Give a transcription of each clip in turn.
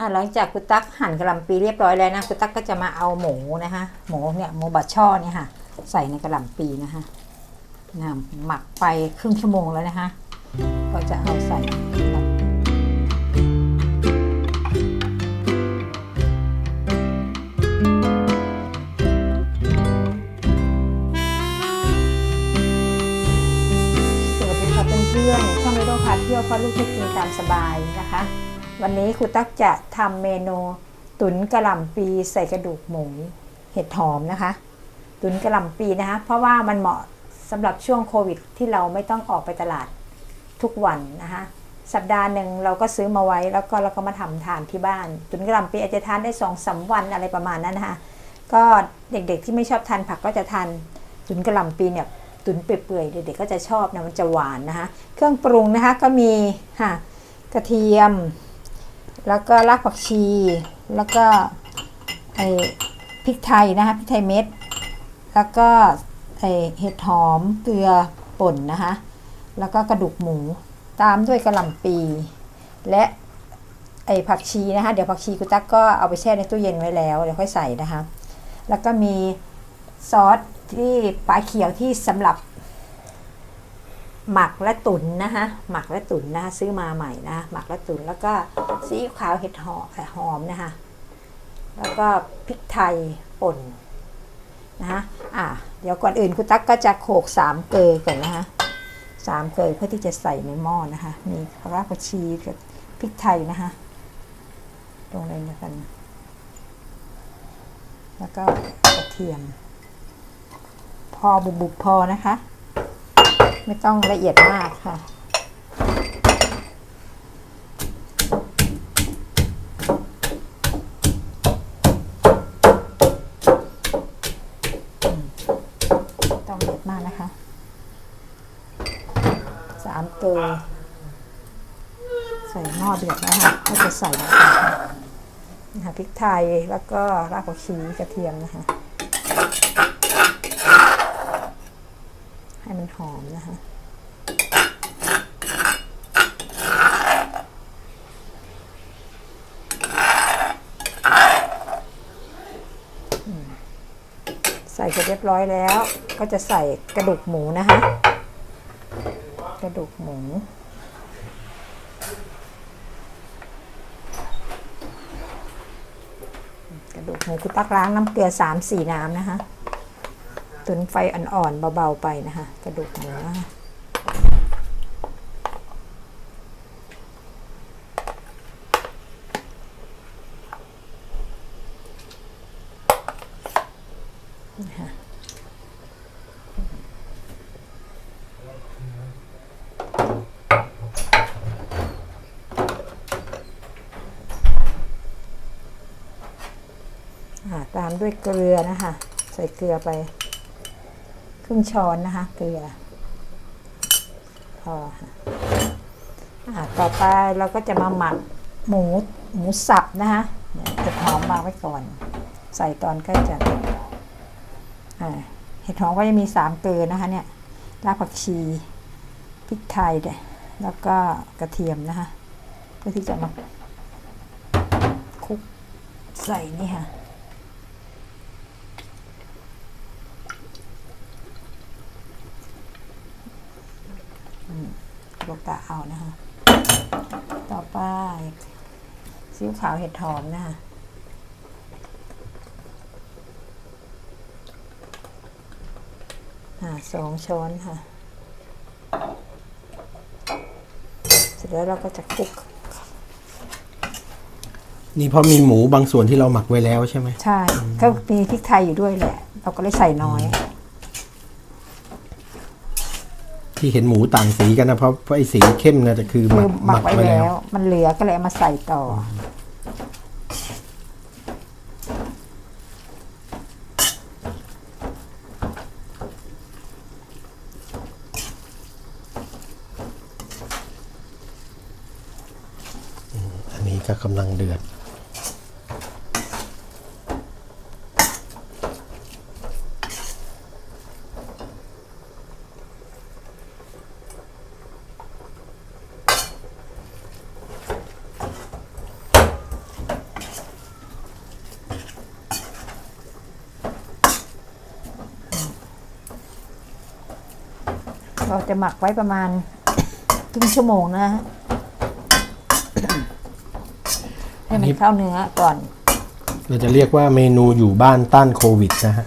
อ่าหลังจากคุณตั๊กหั่นกระหล่ำปีเรียบร้อยแล้วนะคุณตั๊กก็จะมาเอาหมูนะคะหมูเนี่ยหมูบัดช่อเนี่ยค่ะ ใส่ในกระหล่ำปีนะคะนะหมักไปครึ่งชั่วโมงแล้วนะคะก็จะเอาใส่สวัสดีค่ะเพื่อนๆช่องไม่ต้องพาเที่ยวเพราะลูกชอบกินตามสบายนะคะ วันนี้ครูตั๊กจะทำเมนูตุ๋นกระหล่ำปีใส่กระดูกหมูเห็ดหอมนะคะ ตุ๋นกระหล่ำปีนะคะ เพราะว่ามันเหมาะสำหรับช่วงโควิด ที่เราไม่ต้องออกไปตลาดทุกวันนะคะสัปดาห์หนึ่งเราก็ซื้อมาไว้แล้วก็เราก็มาทำทานที่บ้าน ตุ๋นกระหล่ำปีอาจจะทานได้สองสามวันอะไรประมาณนั้นนะคะก็เด็กๆที่ไม่ชอบทานผักก็จะทานตุ๋นกระหล่ำปีเนี่ยตุ๋นเปื่อยๆเด็กๆก็จะชอบนะมันจะหวานนะคะเครื่องปรุงนะคะก็มีค่ะกระเทียม แล้วก็รากผักชี แล้วก็ไอพริกไทยนะคะพริกไทยเม็ด แล้วก็ไอเห็ดหอมเกลือป่นนะคะแล้วก็กระดูกหมูตามด้วยกระหล่ำปี และไอผักชีนะคะเดี๋ยวผักชีกุตักก็เอาไปแช่ในตู้เย็นไว้แล้วเดี๋ยวค่อยใส่นะคะ แล้วก็มีซอสที่ปลาเขียวที่สำหรับ หมักและตุ๋นนะคะหมักและตุ๋นนะคะซื้อมาใหม่นะหมักและตุ๋นแล้วก็ซีอิ๊วขาวเห็ดหอมหอมนะคะแล้วก็พริกไทยป่นนะคะอะเดี๋ยวก่อนอื่นคุณตั๊กก็จะโขลกสามเกลือก่อนนะคะสามเกลือเพื่อที่จะใส่ในหม้อนะคะมีรากผักชีกับพริกไทยนะคะลงเลยแล้วกัน แล้วก็กระเทียม พอบุบๆพอนะคะ ไม่ต้องละเอียดมากค่ะ ต้องละเอียดมากนะคะ สามเกลือใส่หม้อเดือดแล้วค่ะก็จะใส่ลงไปค่ะนะคะพริกไทยแล้วก็รากผักชีกระเทียมนะคะ ใหอมนะคะ ใส่เสร็จเรียบร้อยแล้ว ก็จะใส่กระดูกหมูนะคะ กระดูกหมูกระดูกหมูคุณตักล้างน้ำเกลือสามสี่น้ำนะคะ ตุนไฟอ่อนๆเบาๆไปนะคะ กระดูกหมูนะคะนะคะอ่าตามด้วยเกลือนะคะ ใส่เกลือไป ครึ่งช้อนนะคะ เกลือพอค่ะอ่าต่อไปเราก็จะมาหมักหมูหมูสับนะคะเนี่ยเห็ดหอมมาไว้ก่อน ใส่ตอนใกล้จะอ่าเห็ดหอมก็จะมีสามเกลือนะคะเนี่ยรากผักชีพริกไทยเนี่ยแล้วก็กระเทียมนะคะเพื่อที่จะมาคลุกใส่นี่ค่ะ ลูกตาเอานะคะ ต่อไปซีอิ๊วขาวเห็ดหอมนะคะอ่าสองช้อนค่ะ เสร็จแล้วเราก็จะคลุก นี่เพราะมีหมูบางส่วนที่เราหมักไว้แล้วใช่ไหม ใช่ ก็มีพริกไทยอยู่ด้วยแหละ เราก็เลยใส่น้อย ที่เห็นหมูต่างสีกันนะเพราะเพราะไอ้สีเข้มนะแต่คือหคืมัอกหมักไว้ไว้แล้ว มันเหลือก็เลยเอามาใส่ต่อออันนี้ก็กำลังเดือด เราจะหมักไว้ประมาณครึ่งชั่วโมงนะฮะให้มันเข้าเนื้อก่อน เราจะเรียกว่าเมนูอยู่บ้านต้านโควิดนะฮะ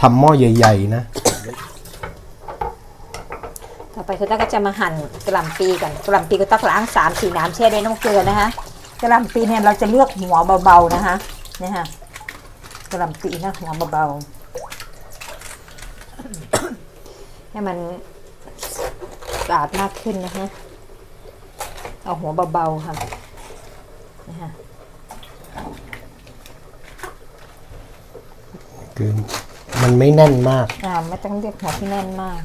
ทำหม้อใหญ่ ๆ นะ ต่อไปคุณตั๊กก็จะมาหั่นกระหล่ำปีก่อนกระหล่ำปีก็ตักล้างสามสี่น้ำแช่ด้วยน้ำเกลือนะคะกระหล่ำปีเนี่ยเราจะเลือกหัวเบาๆนะคะเนี่ยค่ะกระหล่ำปีนะหัวเบาๆ ให้มันสะอาดมากขึ้นนะคะเอาหัวเบาๆค่ะนะคะคือมันไม่แน่นมาก อ่าไม่ต้องเรียกหัวที่แน่นมาก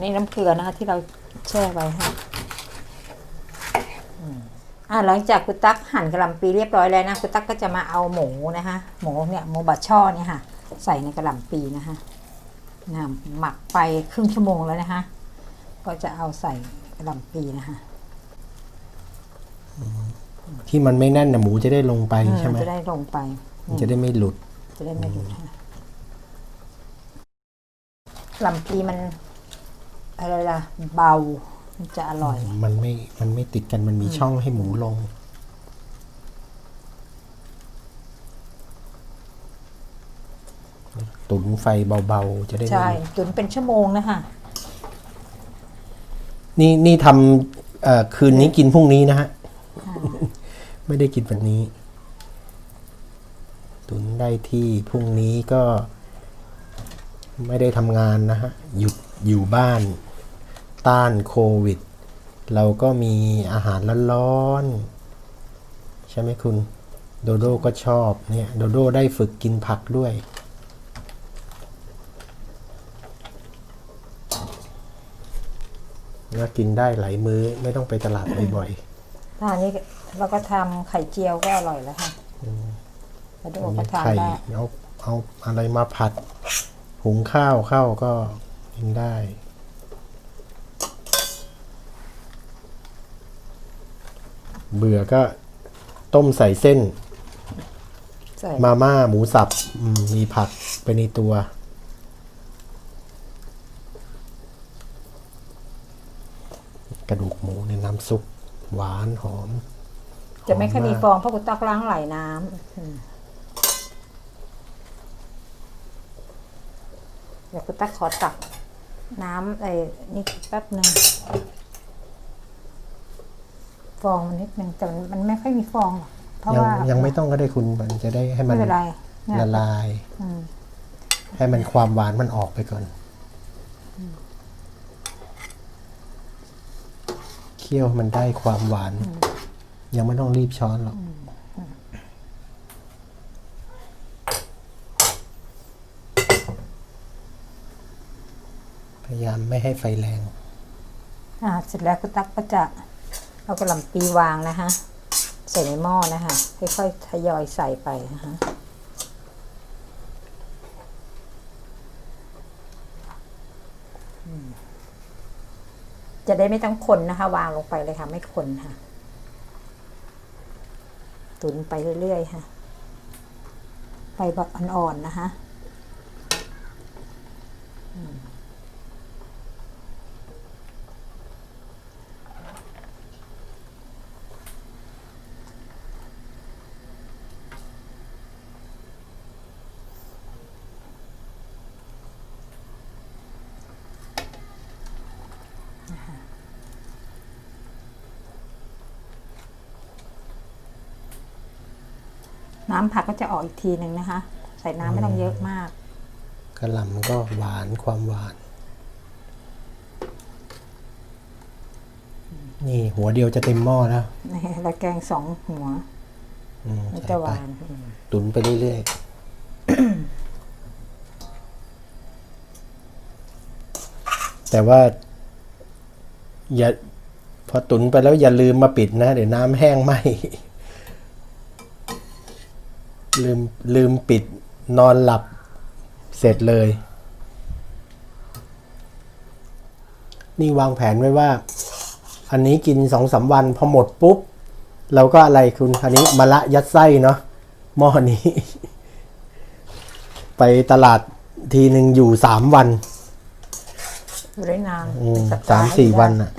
นี่น้ำเกลือนะคะที่เราแช่ไว้ค่ะอืมอ่าหลังจากคุณตั๊กหั่นกระหล่ำปีเรียบร้อยแล้วนะคุณตั๊กก็จะมาเอาหมูนะคะ หมูเนี่ยหมูบัดช่อเนี่ยค่ะ ใส่ในกระหล่ำปีนะคะนะหมักไปครึ่งชั่วโมงแล้วนะคะก็จะเอาใส่กระหล่ำปีนะคะที่มันไม่แน่นนะหมูจะได้ลงไปใช่ไหมจะได้ลงไป มันจะได้ไม่หลุด จะได้ไม่หลุดค่ะลำปีมันอะไรล่ะเบา มันจะอร่อย มันไม่ มันไม่ติดกันมันมีช่องให้หมูลง ตุ๋นไฟเบาๆ จะได้ไม่ใช่หลุดตุนเป็นชั่วโมงนะคะนี่นี่ทำเอ่อคืนนี้กินพรุ่งนี้นะฮะ ไม่ได้กินวันนี้ ตุนได้ที่พรุ่งนี้ก็ ไม่ได้ทำงานนะฮะ หยุดอยู่บ้าน ต้านโควิด เราก็มีอาหารร้อนๆ ใช่ไหมคุณ โดโดก็ชอบเนี่ย โดโดได้ฝึกกินผักด้วย ก็กินได้หลายมื้อไม่ต้องไปตลาดบ่อยถ้าอันนี้เราก็ทำไข่เจียวก็อร่อยแล้วค่ะแล้วดูๆก็มีทานไข่ได้ เอาเอาอะไรมาผัด หุงข้าวเข้าก็กินได้ เบื่อก็ต้มใส่เส้น ใส่มาม่าหมูสับอืมมีผักไปในตัว กระดูกหมู ในน้ำซุปหวานหอม จะไม่ค่อยมีหฟองเพราะคุณตักล้างไหลายน้ำอืมเดี๋ยวคุณตักขอตักน้ำไอ้นี่แป๊บหนึ่งฟองมันนิดนึงแต่มันมันไม่ค่อยมีฟองหรอกเพราะยังว่ายังไม่ต้องก็ได้คุณมันจะได้ให้มัไม่นเป็นไรเนี่ยละลายอืมให้มันความหวานมันออกไปก่อน เคี่ยวให้มันได้ความหวาน ยังไม่ต้องรีบช้อนหรอกพยายามไม่ให้ไฟแรง อ่าเสร็จแล้วคุณตักก็จะเอากระหล่ำปีวางนะคะใส่ในหม้อนะคะค่อยๆทยอยใส่ไปนะคะ จะได้ไม่ต้องคนนะคะ วางลงไปเลยค่ะ ไม่คนค่ะ ตุนไปเรื่อยๆค่ะ ไปแบบอ่อนๆนะคะ น้ำผักก็จะออกอีกทีหนึ่งนะคะ ใส่น้ำไม่ต้องเยอะมากกระหล่ำก็หวานความหวาน นี่หัวเดียวจะเต็มหม้อแล้วนี่เราแกงสองหัวอืมมันใส่จะหไปวานอืมตุ๋นไปเรื่อยๆ แต่ว่า อย่า พอตุ๋นไปแล้วอย่าลืมมาปิดนะ เดี๋ยวน้ำแห้งไหม ลืมลืมปิดนอนหลับเสร็จเลย นี่วางแผนไว้ว่า อันนี้กินสองสามวันพอหมดปุ๊บ เราก็อะไรคุณอันนี้มะละยัดไส้เนาะหม้อนี้ ไปตลาดทีหนึ่งอยู่สามวันอยู่ได้นานอืมเป็นปสามดห์สี่ได้วันน่ะ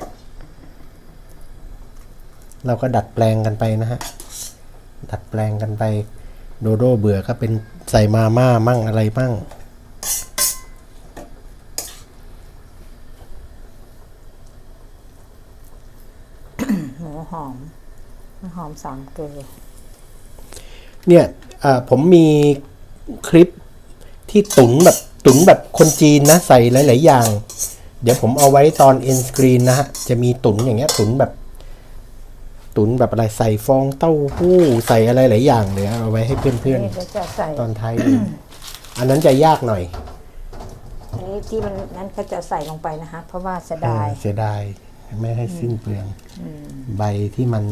เราก็ดัดแปลงกันไปนะฮะ ดัดแปลงกันไป โดโดเบื่อก็เป็นใส่มาม่ามั่งอะไรมั่งหมูหอมหมูหอมสามเกลือเนี่ยเอ่อผมมีคลิปที่ตุ๋นแบบตุ๋นแบบคนจีนนะ ใส่หลาย ๆ อย่าง เดี๋ยวผมเอาไว้ตอนเอ็นสกรีนนะฮะ จะมีตุ๋นอย่างเงี้ยตุ๋นแบบ ตุ๋นแบบอะไรใส่ฟองเต้าหู้ใส่อะไรหลายอย่างเลยเอาไว้ให้เพื่อนนี่เดี๋ยวจะใส่ๆ ตอนท้ายดูอันนั้นจะยากหน่อยอันนี้ที่มันนั้นก็จะใส่ลงไปนะคะ เพราะว่าเสียเอดายอเสียดายไม่ให้สิ้นเปลืองใบที่มัน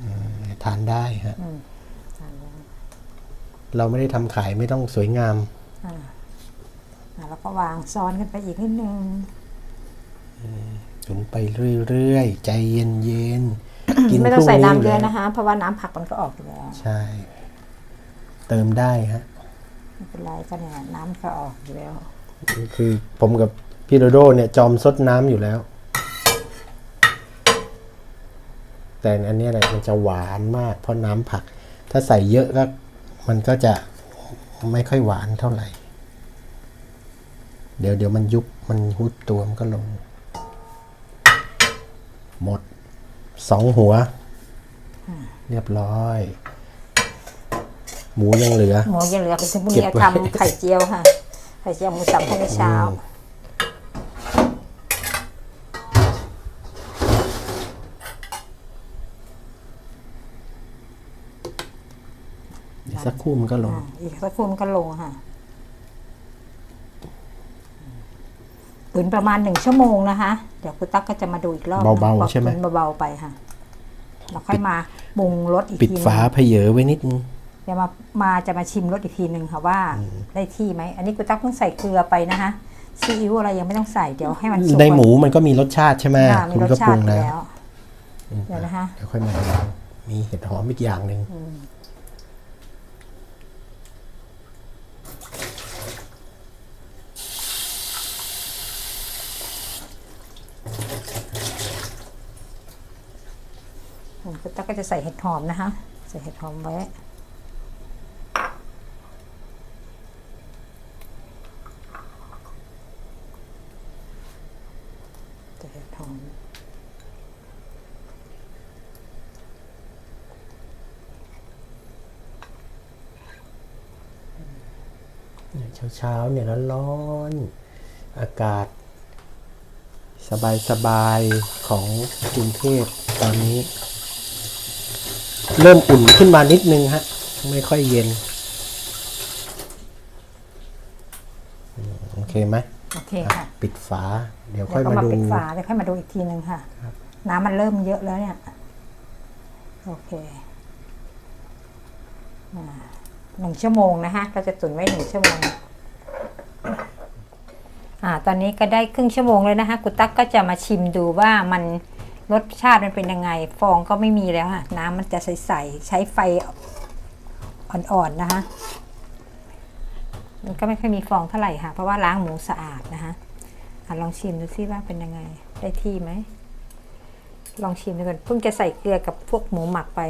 เออทานได้ฮะเราไม่ได้ทำขายไม่ต้องสวยงาม อะแล้วก็วางซ้อนกันไปอีกนิดนึงตุ๋ นไปเรื่อยๆ ใจเย็นๆกินไม่พต้องรุ่งใส่นี้น้ำเยอะลนะคะ เพราะว่าน้ำผักมันก็ออกอยู่แล้วใช่ เติมได้ฮะไม่เป็นไรก็เนี่ยน้ำก็ออกอยู่แล้วคือผมกับพี่โดโดเนี่ยจอมซดน้ำอยู่แล้ว แต่อันเนี้ยแหละมันจะหวานมากเพราะน้ำผัก ถ้าใส่เยอะก็มันก็จะไม่ค่อยหวานเท่าไหร่ เดี๋ยวเดี๋ยวมันยุบมันหุดตัวมันก็ลง หมดสองหัว เรียบร้อย หมูยังเหลือ หมูยังเหลือเป็นพรุ่งเก็นี้บไว้ทำไข่เจียวค่ะ ไข่เจียวหมูสับพรุ่งนี้เช้าเดี๋ยวสักครู่มันก็ลงอะอีกสักครู่มันก็ลงค่ะ ตุ๋นประมาณหนึ่งชั่วโมงนะคะ เดี๋ยวคุณตั๊กก็จะมาดูอีกรอบนะเบาๆบอกใช่ไหมตุ๋นเบาๆไปค่ะแล้วค่อยมาปรุงรสอีกปิดทีหนึงฝาเพเยอไว้นิดนึงเดี๋ยวมามาจะมาชิมรสอีกทีหนึ่งค่ะว่าได้ที่ไหมอันนี้คุณตั๊กเพิ่งใส่เกลือไปนะคะซีอิ๊วอะไรยังไม่ต้องใส่เดี๋ยวให้มันสุกในหมูมันก็มีรสชาติใช่ไหมอ่ามีคุณรสก็ชาปรุติงอยู่แล้วแล้วเดี๋ยวนะคะเดี๋ยวค่อยมาดูมีเห็ดหอมอีกอย่างหนึ่ง คุณตั๊กก็จะใส่เห็ดหอมนะคะ ใส่เห็ดหอมไว้ ใส่เห็ดหอมเช้าเช้าๆเนี่ยร้อนๆอากาศ สบายๆของกรุงเทพตอนนี้ เริ่มอุ่นขึ้นมานิดนึงฮะ ไม่ค่อยเย็นอืมโอเคไหมโอเคค่ะ ปิดฝา เดี๋ยวเดี๋ค่อยยวก็มามาดู ปิดฝา เดี๋ยวค่อยมาดูอีกทีหนึ่งค่ะ น้ำมันเริ่มเยอะแล้วเนี่ย โอเคอ่าหนึ่งชั่วโมงนะคะเราจะตุ๋นไว้หนึ่งชั่วโมง อ่า ตอนนี้ก็ได้ครึ่งชั่วโมงเลยนะคะ กุตักก็จะมาชิมดูว่ามัน รสชาติมันเป็นยังไง ฟองก็ไม่มีแล้วค่ะ น้ำมันจะใสๆใช้ไฟอ่อนๆนะคะมันก็ไม่ค่อยมีฟองเท่าไหร่ค่ะ เพราะว่าล้างหมูสะอาดนะคะอะลองชิมดูซิว่าเป็นยังไง ได้ที่ไหม ลองชิมดูก่อนเพิ่งจะใส่เกลือกับพวกหมูหมักไป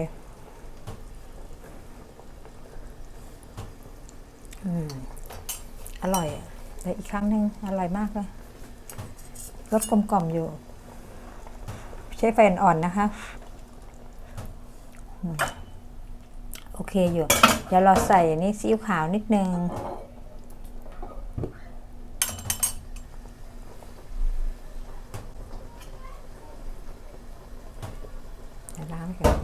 อืม อร่อยอะเดี๋ยวอีกครั้งหนึ่งอร่อยมากเลยรสกลมกล่อมอยู่ ใช้ไฟอ่อนๆนะคะ โอเคอยู่ เดี๋ยวเราใส่นี่ซีอิ๊วขาวนิดนึง เดี๋ยวล้างก่อน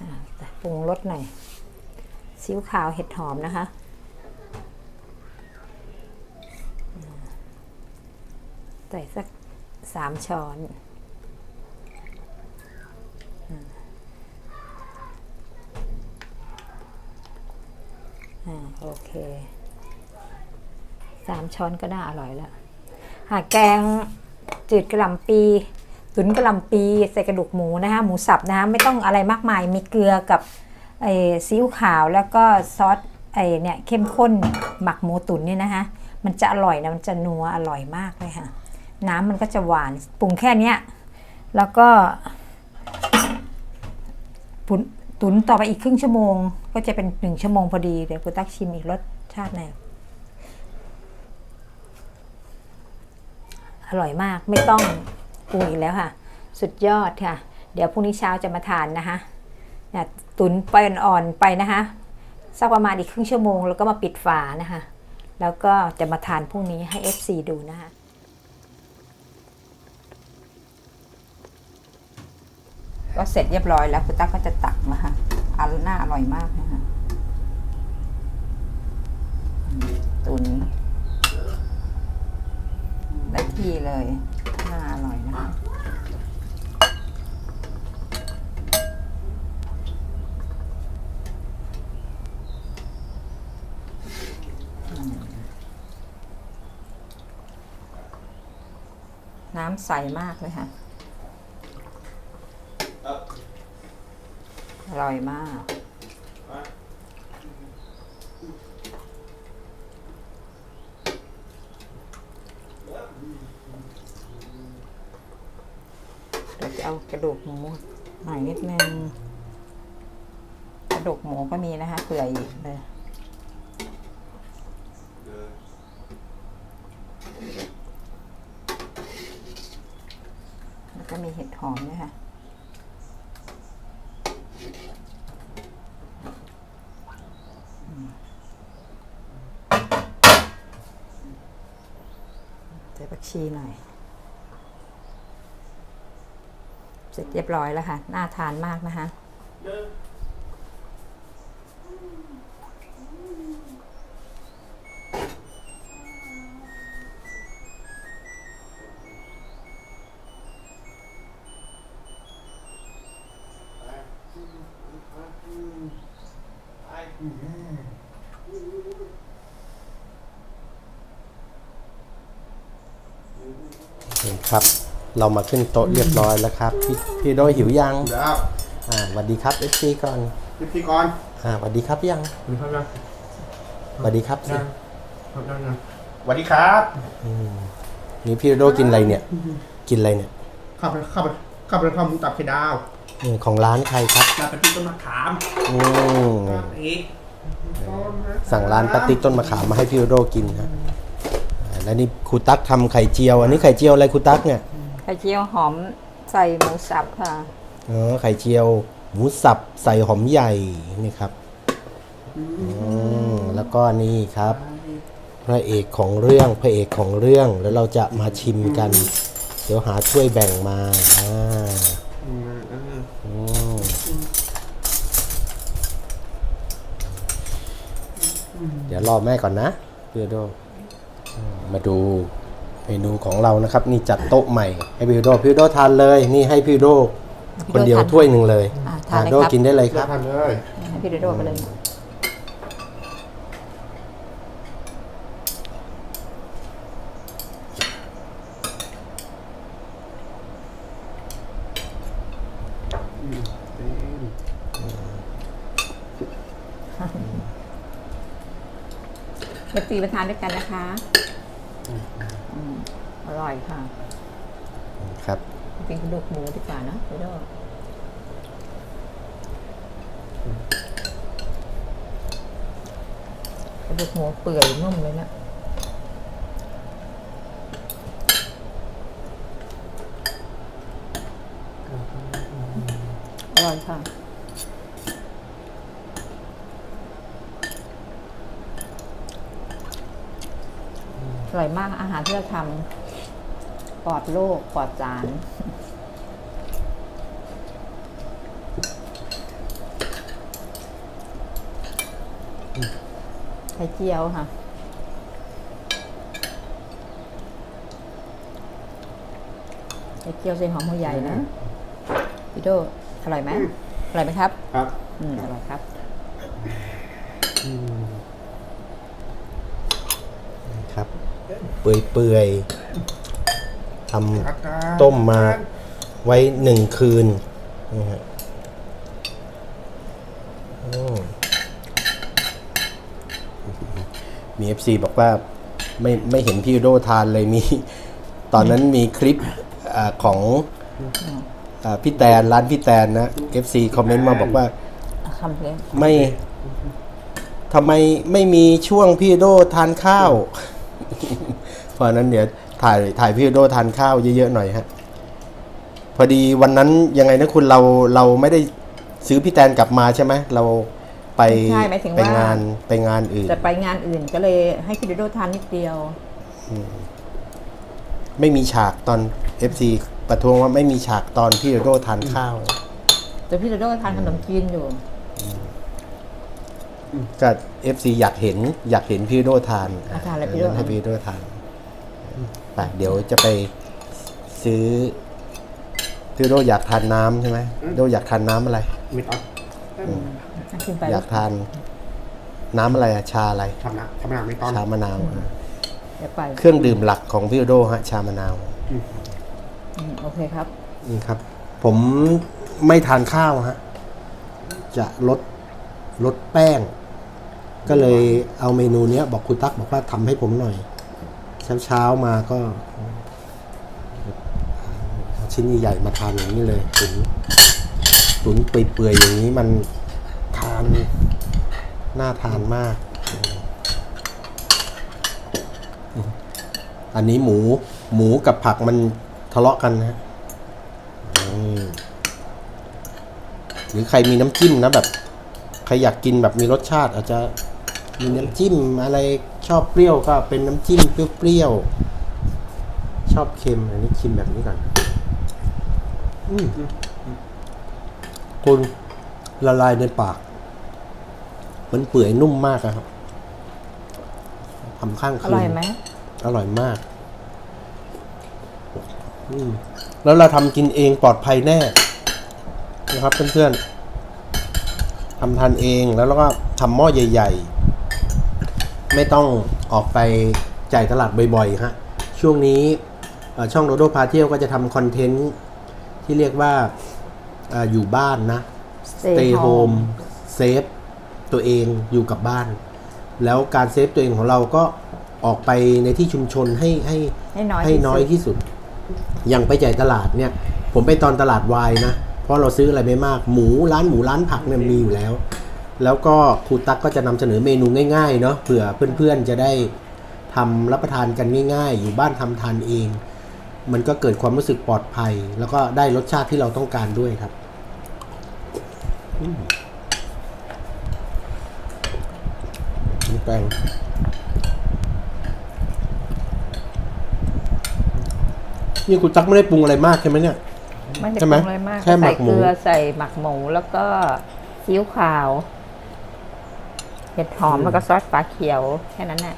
อ่าแต่ปรุงรสหน่อยซีอิ๊ว ขาวเห็ดหอมนะคะ ใส่สักสามช้อนอโอเคสามช้อนก็น่าอร่อยแล้วหาแกงจืดกระลำปีตุ๋นกระลำปีใส่กระดูกหมูนะคะหมูสับนะคะไม่ต้องอะไรมากมายมีเกลือกับ ไอ้ซีอิ๊วขาวแล้วก็ซอสไอ้เนี่ยเข้มข้นหมักหมูตุ๋นเนี่ยนะคะมันจะอร่อยนะมันจะนัวอร่อยมากเลยค่ะ น้ำมันก็จะหวานปรุงแค่เนี้ยแล้วก็ปุนตุ๋นต่อไปอีกครึ่งชั่วโมง ก็จะเป็นหนึ่งชั่วโมงพอดีเดี๋ยวกูตักชิมอีกรสชาติหน่อยอร่อยมากไม่ต้องปรุงอีกแล้วค่ะ สุดยอดค่ะ เดี๋ยวพรุ่งนี้เช้าจะมาทานนะคะเนี่ย ตุ๋นไปอ่อนๆไปนะคะสักประมาณอีกครึ่งชั่วโมง แล้วก็มาปิดฝานะคะ แล้วก็จะมาทานพรุ่งนี้ให้ FC ดูนะคะก็เสร็จเรียบร้อยแล้วคุณตั๊กก็จะตักนะคะอารุน่าอร่อยมากนะคะตุนได้ที่เลยนะคะ น้ำใสมากเลยค่ะ อร่อยมาก เดี๋ยวจะเอากระดูกหมูหน่อยนิดนึง กระดูกหมูก็มีนะคะเปื่อยอีกเลย แล้วก็มีเหอมด้วยค่ะใส่ผักชีหน่อย เสร็จเรียบร้อยแล้วค่ะ น่าทานมากนะคะ ครับ เรามาขึ้นโต๊ะเรียบร้อยแล้วครับ พี่พี่โดยหิวยังแล้วอ่าสวัสดีครับเอฟซีก่อนพิธีกรอ่าสวัสดีครับยังมีครับยังสวัสดีครับสิยังครับยังยังสวัสดีครับนี่พี่โดกินอะไรเนี่ย กินอะไรเนี่ยข้าวเป็นข้าวเป็นข้าวเป็นข้าวหมูตับไข่ดาวอืม ของร้านใครครับลาเป็นที่ต้นมะขามอืมอีกสั่งร้านปาติ๊กต้นมะขามมาให้พี่โดกินนะอ่าแล้วนี่ครูตั๊กทำไข่เจียว อันนี้ไข่เจียวอะไรครูตั๊กเนี่ย ไข่เจียวหอมใส่หมูสับค่ะอ๋อไข่เจียวหมูสับใส่หอมใหญ่นี่ครับอืมแล้วก็นี่ครับ พระเอกของเรื่องพระเอกของเรื่องแล้วเราจะมาชิมกัน เดี๋ยวหาถ้วยแบ่งมาอ่า อืมอืม อืมเดี๋ยวรอแม่ก่อนนะพี่โดอืมมาดูเมนูของเรานะครับ นี่จัดโต๊ะใหม่ให้พี่โดพี่โดทานเลย นี่ให้พี่โดคนเดียวพี่โดทานถ้วยหนึ่งเลยอ่าทานเลยโดครับกินได้เลยคครัรับบทานเลยให้พี่โดโดไปเลย อืมอืม เดี๋ยวตีมาทานด้วยกันนะคะอืมอร่อยค่ะครับกินกระดูกหมูดีกว่านะพี่โดกระดูกหมูเปื่อยนุ่มเลยเนะอร่อยค่ะ ร่อยมากอาหารที่เราทำปลอดโรคปลอดสารไข่เจียวค่ะไข่เจียวใส่หอมหัวใหญ่นะพี่โดอร่อยไหมอร่อยไหมครับ ครับอืมอร่อยครับครับ เปื่อยๆทำอากาศต้มมาไว้หนึ่งคืนนะฮะโอ้มี FC บอกว่าไม่ไม่เห็นพี่โดทานเลยมี ตอนนั้นมีคลิปอาของอาพี่แตนร้านพี่แตนนะ FC คอมเมนต์มาบอกว่าคำเพลงไม่ทำไมไม่มีช่วงพี่โดทานข้าว เพราะฉะนั้นเดี๋ยวถ่ายถ่ายพี่โดทานข้าวเยอะๆหน่อยฮะ พอดีวันนั้นยังไงนะคุณเราเราไม่ได้ซื้อพี่แตนกลับมาใช่ไหมเราไปใช่หมายถึงไปว่างานไปงานอื่น จะไปงานอื่นก็เลยให้พี่โดโดทานนิดเดียว ไม่มีฉากตอน FC ประท้วงว่าไม่มีฉากตอนพี่โดทานข้าว แต่พี่โดโดทานขนมจีนอยู่ ก็ FC อยากเห็นอยากเห็นพี่โดทานอะทานอะไรพี่โดให้พี่โดทานไปเดี๋ยวจะไปซื้อพี่โดอยากทานน้ำใช่ไหมโดอยากทานน้ำอะไรไม่ต้องกินไปอยากทาน น้ำอะไรอะชาอะไร ทำนะทำนะไม่ต้องชามะนาวอะเดี๋ยวไปเครื่องดื่มหลักของพี่โดฮะชามะนาว อืมโอเคครับนี่ครับ ผมไม่ทานข้าวฮะ จะลดลดแป้ง ก็เลยเอาเมนูเนี้ย บอกคุณตั๊กบอกว่าทำให้ผมหน่อย เช้าเช้ามาก็ชิ้นใหญ่ๆมาทานอย่างนี้เลยตุ๋นตุ๋นเปื่อยๆอย่างนี้มันทานน่าทานมาก อันนี้หมู หมูกับผักมันทะเลาะกันนะหรือใครมีน้ำจิ้มนะแบบ ใครอยากกินแบบมีรสชาติอาจจะ มีน้ำจิ้มอะไรชอบเปรี้ยวก็เป็นน้ำจิ้มเปรี้ยวๆชอบเค็มอันนี้ชิมแบบนี้ก่อนอืมคุณละลายในปาก มันเปื่อยนุ่มมากอะครับทำข้างอคืนร่อยไหมอร่อยมากอืมแล้วเราทำกินเองปลอดภัยแน่ นะครับเพื่อนๆทำทานเองแล้วเราก็ทำหม้อใหญ่ ๆ ไม่ต้องออกไปจ่ายตลาดบ่อยๆฮะช่วงนี้เอ่อช่องโดโดพาเที่ยวก็จะทำคอนเทนต์ที่เรียกว่าอาอยู่บ้านนะ stay home save ตัวเองอยู่กับบ้าน แล้วการเซฟตัวเองของเราก็ออกไปในที่ชุมชนให้ให้ให้น้อยให้น้อยที่สุดที่สุดอย่างไปจ่ายตลาดเนี่ย ผมไปตอนตลาดวายนะ เพราะเราซื้ออะไรไม่มาก หมูร้านหมูร้านผักเนี่ยมีอยู่แล้ว แล้วก็ครูตั๊กก็จะนำเสนอเมนูง่ายๆเนาะเผื่อเพื่อนๆจะได้ทำรับประทานกันง่าย ๆ อยู่บ้านทำทานเอง มันก็เกิดความรู้สึกปลอดภัย แล้วก็ได้รสชาติที่เราต้องการด้วยครับอืมนี่แป้งนี่คุณตั๊กไม่ได้ปรุงอะไรมากใช่ไหมเนี่ยไม่ได้ใช่ไหมปรุงอะไรมากแค่หมัใส่กหเกมูลือใส่หมักหมูแล้วก็ซีอิ๊วขาว เห็ดหอมแล้วก็ซอสฝาเขียวแค่นั้นแหละ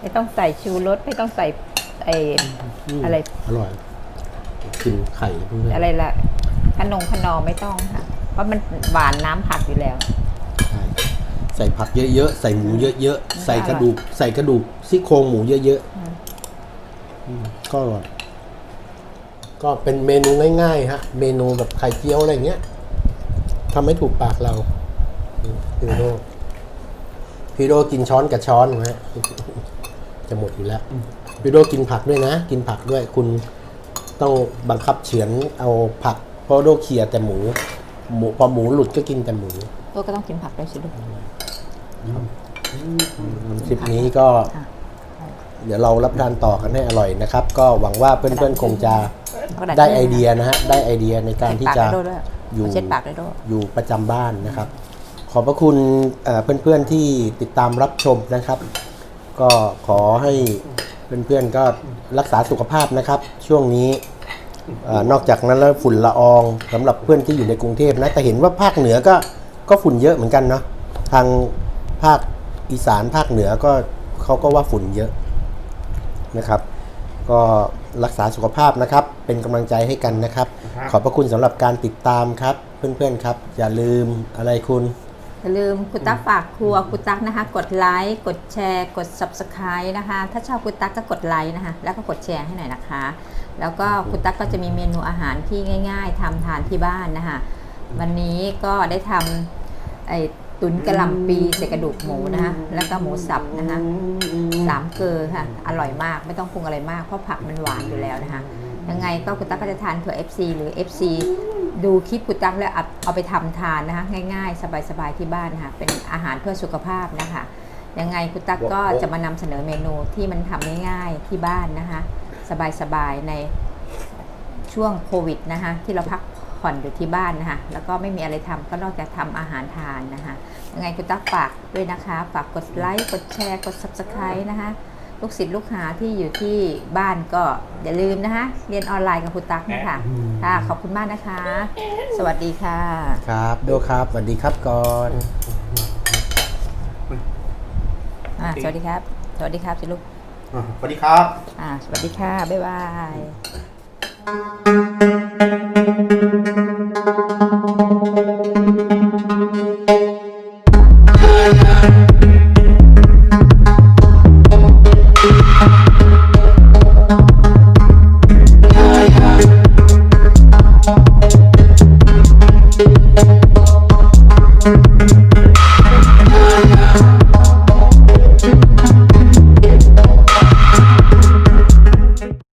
ไม่ต้องใส่ชูรสไม่ต้องใส่ไอมอะไรอร่อยกินไข่เพื่อนๆอะไรละขนมขนอไม่ต้องค่ะ เพราะมันหวานน้ำผักอยู่แล้วใช่ใส่ผักเยอะๆ ใส่หมูเยอะๆ ใส่กระดูก ใส่กระดูกซี่โครงหมูเยอะๆอืมก็อร่อยก็เป็นเมนูง่ายๆฮะ เมนูแบบไข่เจียวอะไรเงี้ยทำให้ถูกปากเราอืม พี่โดพี่โดกินช้อนกับช้อนนะฮะจะหมดอยู่แล้วพี่โดกินผักด้วยนะ กินผักด้วยคุณต้องบังคับเฉือนเอาผักเพราะโดเคียแต่หมู หมูพอหมูหลุดก็กินแต่หมูตัวก็ต้องกินผักด้วยสิลูกคลิปนี้ก็ค่ะเดี๋ยวเรารับประทานต่อกันให้อร่อยนะครับ ก็หวังว่าเพื่อนๆคงจะกระาษได้ไอเดียนะฮะได้ไอเดียในการที่จะปากได้ด้วยอยู่เช็ดปากได้ด้วยอยู่ประจำบ้านนะครับ ขอบพระคุณเอ่อเพื่อนๆที่ติดตามรับชมนะครับ ก็ขอให้เพื่อนๆก็รักษาสุขภาพนะครับ ช่วงนี้เออนอกจากนั้นแล้วฝุ่นละอองสำหรับเพื่อนที่อยู่ในกรุงเทพนะแต่เห็นว่าภาคเหนือก็ก็ฝุ่นเยอะเหมือนกันเนาะทางภาคอีสานภาคเหนือก็เขาก็ว่าฝุ่นเยอะนะครับ ก็รักษาสุขภาพนะครับ เป็นกำลังใจให้กันนะครับครับขอบพระคุณสำหรับการติดตามครับ เพื่อนๆครับ อย่าลืมอะไรคุณ อย่าลืมคุณตั๊กฝากครัวคุณตั๊กนะคะ กดไลค์กดแชร์ กด subscribe นะคะ ถ้าชอบคุณตั๊กก็กดไลค์นะคะ แล้วก็กดแชร์ให้หน่อยนะคะ แล้วก็คุณตั๊กก็จะมีเมนูอาหารที่ง่าย ๆทำทานที่บ้านนะคะ วันนี้ก็ได้ทำไอ้ตุ๋นกระหล่ำปีใส่กระดูกหมูนะคะ แล้วก็หมูสับนะคะสามเกลือค่ะ อร่อยมากไม่ต้องปรุงอะไรมากเพราะผักมันหวานอยู่แล้วนะคะ ยังไงก็คุณตั๊กก็จะทานเผื่อ FC หรือ FC ดูคลิปคุณตั๊กแล้วเอาเอาไปทำทานนะคะง่ายๆ สบายๆที่บ้านนะคะเป็นอาหารเพื่อสุขภาพนะคะยังไงคุณตั๊กก็จะมานำเสนอเมนูที่มันทำง่ายๆที่บ้านนะคะ สบายๆในช่วงโควิดนะคะที่เราพักผ่อนอยู่ที่บ้านนะคะแล้วก็ไม่มีอะไรทำก็นอกจากทำอาหารทานนะคะยังไงคุณตั๊กฝากด้วยนะคะ ฝากกดไลค์กดแชร์กด subscribe นะคะ ลูกศิษย์ลูกหาที่อยู่ที่บ้านก็อย่าลืมนะคะ เรียนออนไลน์กับคุณตั๊กนะคะค่ะขอบคุณมากนะคะ สวัสดีค่ะ ครับโดครับสวัสดีครับก่อนอ่าสวัสดีครับ สวัสดีครับสิลูกอะสวัสดีครับอ่าสวัสดีค่ะ บ๊ายบาย